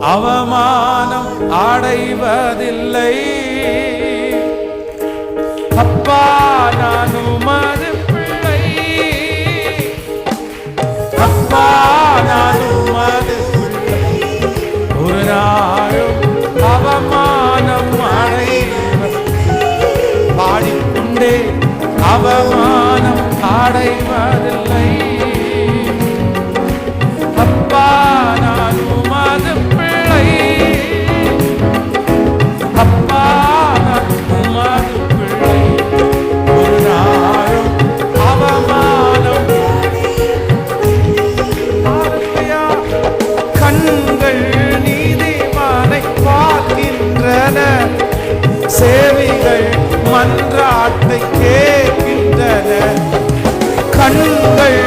அவமானம் அடைவதில்லை. கண்கள்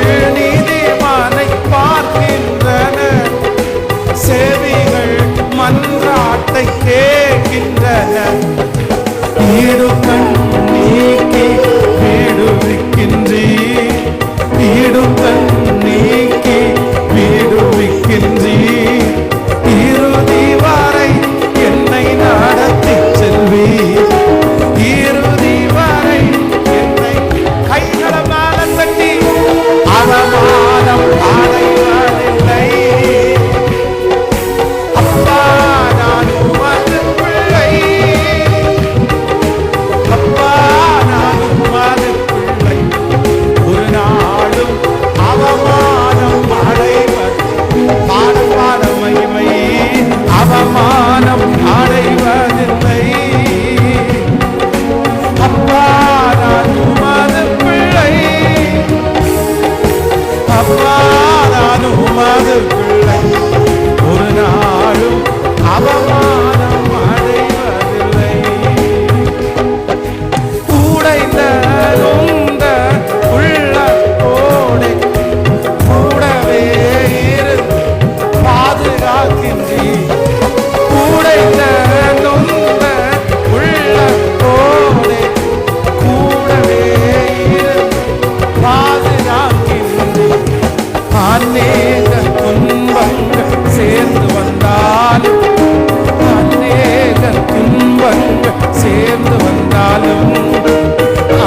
சேர்ந்து வந்தாலும்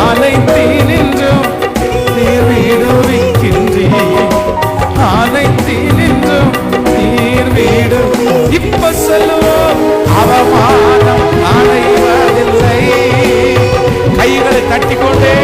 அனைத்தேன் என்றும் நீர் வீடுவிக்கின்றேன் அனைத்தேன் என்றும் நீர் வீடு. இப்ப சொல்லுவோம் அவமானம் அடைவதில்லை. கைகளை தட்டிக்கொண்டே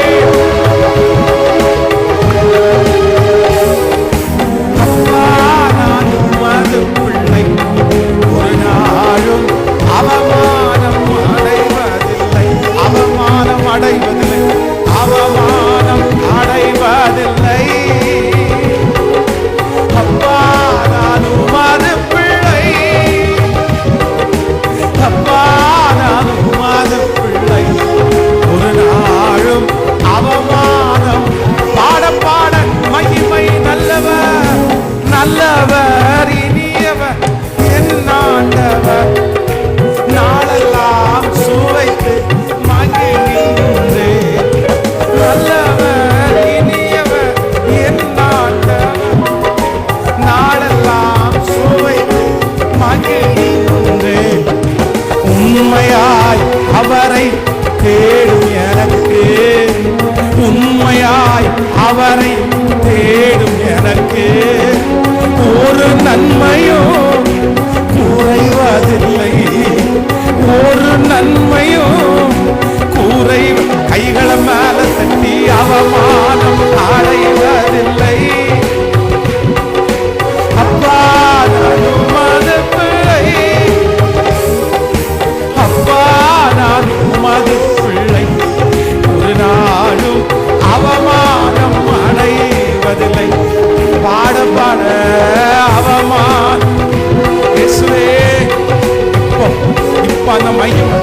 மகிமை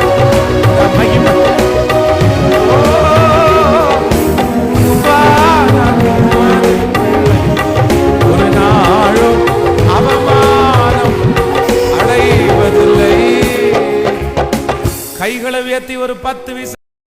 மகிமை. ஒரு கைகளை உயர்த்தி ஒரு பத்து விசை